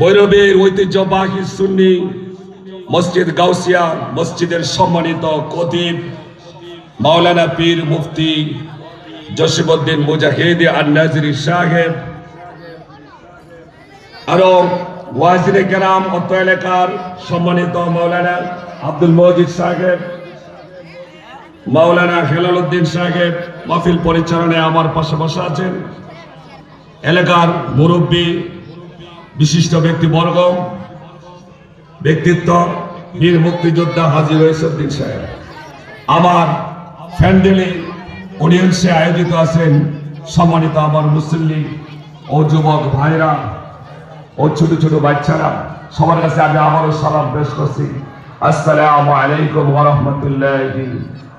ভৈরবের ঐতিহ্যবাহী সুন্নি মসজিদ গাউসিয়া মসজিদের সম্মানিত কতিব মাওলানা পীর মুফতি জসিমউদ্দিন মুজাহিদ সাহেব, আরও ওয়াজিরে কেরাম অত্র এলাকার সম্মানিত মাওলানা আব্দুল মজিদ সাহেব, মাওলানা হেলাল উদ্দিন সাহেব মাহফিল পরিচালনায় আমার পাশে বসে আছেন। এলাকার মুরব্বী, বিশিষ্ট ব্যক্তিবর্গ, ব্যক্তিত্ব, বীর মুক্তিযোদ্ধা হাজি রইসুদ্দিন সাহেব। আমার ফ্যান্ডেলে অডিয়েন্সে আয়োজিত আছেন সম্মানিত আমার মুসলিম মুসল্লি ও যুবক ভাইরা ও ছোট ছোট বাচ্চারা। সবার কাছে আমি আবারও সালাম পেশ করছি। আসসালামু আলাইকুম ওয়া রাহমাতুল্লাহি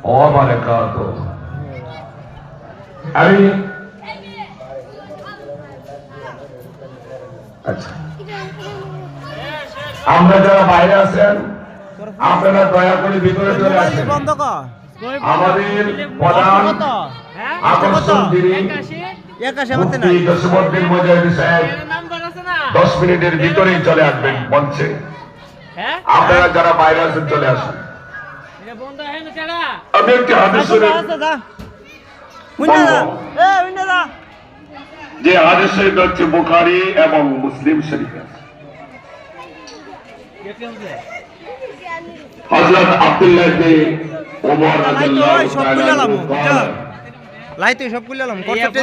ওয়া বারাকাতুহু। আমি আচ্ছা। আমরা যারা বাইরে আছেন আপনারা দয়া করে ভিতরে চলে আসেন। আমাদের প্রধান আকর্ষণ মুফতি জসিমউদ্দিন মুজাহিদ সাহেব দশ মিনিটের ভিতরেই চলে আসবেন মঞ্চে। আপনারা যারা বাইরে আছেন চলে আসুন। আমি একটি হাদিস শরীফ যে হাদিস শরীফ হচ্ছে বোখারি এবং মুসলিম শরীফ হযরত আব্দুল্লাহ লাইতে সব কইলাম কত